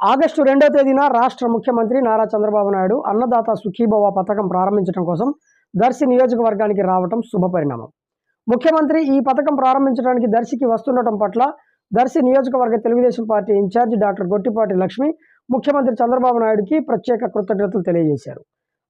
August రెండో తేదీన రాష్ట్ర ముఖ్యమంత్రి నారా చంద్రబాబు నాయుడు అన్నదాత సుఖీభవ పథకం ప్రారంభించడం కోసం దర్శి నియోజకవర్గానికి రావటం శుభపరిణామం ముఖ్యమంత్రి ఈ పథకం ప్రారంభించడానికి దర్శికి వస్తుండటం పట్ల దర్శి నియోజకవర్గ Telugu Desam party incharge doctor Gottipati Lakshmi ముఖ్యమంత్రి చంద్రబాబు నాయుడుకి ప్రత్యేక కృతజ్ఞతలు తెలియజేశారు.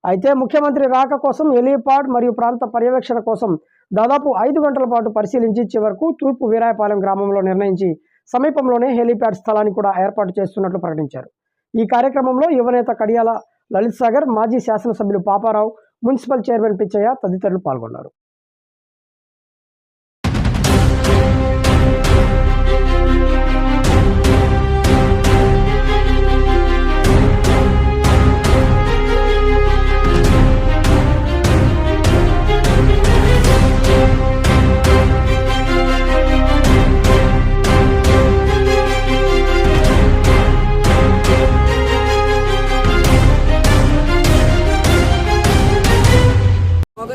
అయితే ముఖ్యమంత్రి రాక కోసం ఎలియపాడ్ మరియు ప్రాంత పర్యవేక్షణ కోసం దాదాపు ఐదు గంటల పాటు పరిశీలించి చివరకు తూర్పు వీరాయపాలెం గ్రామంలో నిర్ణయించి సమీపంలోనే హెలీప్యాడ్ స్థలాన్ని కూడా ఏర్పాటు చేస్తున్నట్లు ప్రకటించారు. ఈ కార్యక్రమంలో యువనేత కడియాల లలిత్ సాగర్ మాజీ శాసనసభ్యులు పాపారావు మున్సిపల్ చైర్మన్ పిచ్చయ్య తదితరులు పాల్గొన్నారు.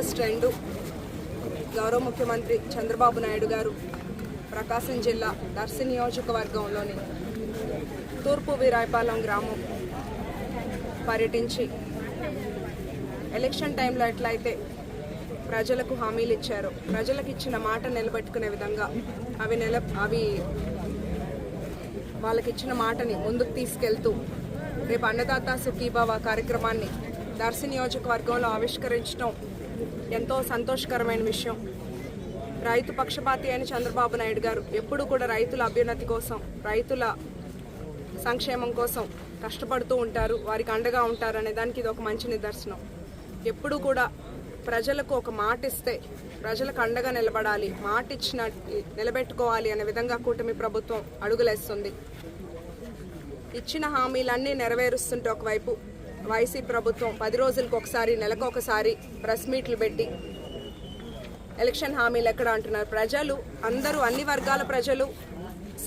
ఆగస్ట్ రెండు. గౌరవ ముఖ్యమంత్రి చంద్రబాబు నాయుడు గారు ప్రకాశం జిల్లా దర్శి నియోజకవర్గంలోని తూర్పు వీరాయపాలెం గ్రామం పర్యటించి ఎలక్షన్ టైంలో ఎట్లయితే ప్రజలకు హామీలు ఇచ్చారో ప్రజలకు ఇచ్చిన మాట నిలబెట్టుకునే విధంగా అవి నిల అవి వాళ్ళకి ఇచ్చిన మాటని ముందుకు తీసుకెళ్తూ రేపు అన్నదాత సుఖీబావ కార్యక్రమాన్ని దర్శి నియోజకవర్గంలో ఆవిష్కరించడం ఎంతో సంతోషకరమైన విషయం. రైతు పక్షపాతి అయిన చంద్రబాబు నాయుడు గారు ఎప్పుడు కూడా రైతుల అభ్యున్నతి కోసం రైతుల సంక్షేమం కోసం కష్టపడుతూ ఉంటారు వారికి అండగా ఉంటారు అనే దానికి ఇది ఒక మంచి నిదర్శనం. ఎప్పుడు కూడా ప్రజలకు ఒక మాట ఇస్తే ప్రజలకు అండగా నిలబడాలి మాట ఇచ్చిన నిలబెట్టుకోవాలి అనే విధంగా కూటమి ప్రభుత్వం అడుగులేస్తుంది. ఇచ్చిన హామీలన్నీ నెరవేరుస్తుంటే ఒకవైపు వైసీ ప్రభుత్వం పది రోజులకు ఒకసారి నెలకు ఒకసారి ప్రెస్ మీట్లు పెట్టి ఎలక్షన్ హామీలు ఎక్కడ అంటున్నారు? ప్రజలు అందరూ అన్ని వర్గాల ప్రజలు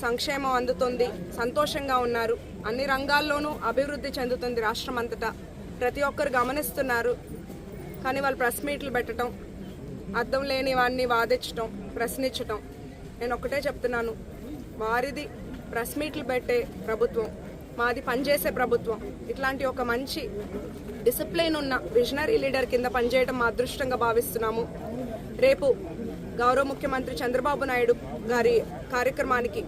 సంక్షేమం అందుతుంది సంతోషంగా ఉన్నారు. అన్ని రంగాల్లోనూ అభివృద్ధి చెందుతుంది రాష్ట్రం అంతటా. ప్రతి ఒక్కరు గమనిస్తున్నారు. కానీ వాళ్ళు ప్రెస్ మీట్లు పెట్టడం అర్థం లేని వాడిని వాదించటం ప్రశ్నించటం. నేను ఒకటే చెప్తున్నాను. వారిది ప్రెస్ మీట్లు పెట్టే ప్రభుత్వం. మాది పనిచేసే ప్రభుత్వం. ఇట్లాంటి ఒక మంచి డిసిప్లిన్ ఉన్న విజనరీ లీడర్ కింద పనిచేయడం మా అదృష్టంగా భావిస్తున్నాము. రేపు గౌరవ ముఖ్యమంత్రి చంద్రబాబు నాయుడు గారి కార్యక్రమానికి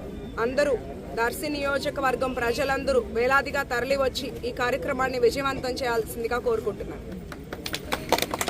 అందరూ దర్శి నియోజకవర్గం ప్రజలందరూ వేలాదిగా తరలివచ్చి ఈ కార్యక్రమాన్ని విజయవంతం చేయాల్సిందిగా కోరుకుంటున్నాను.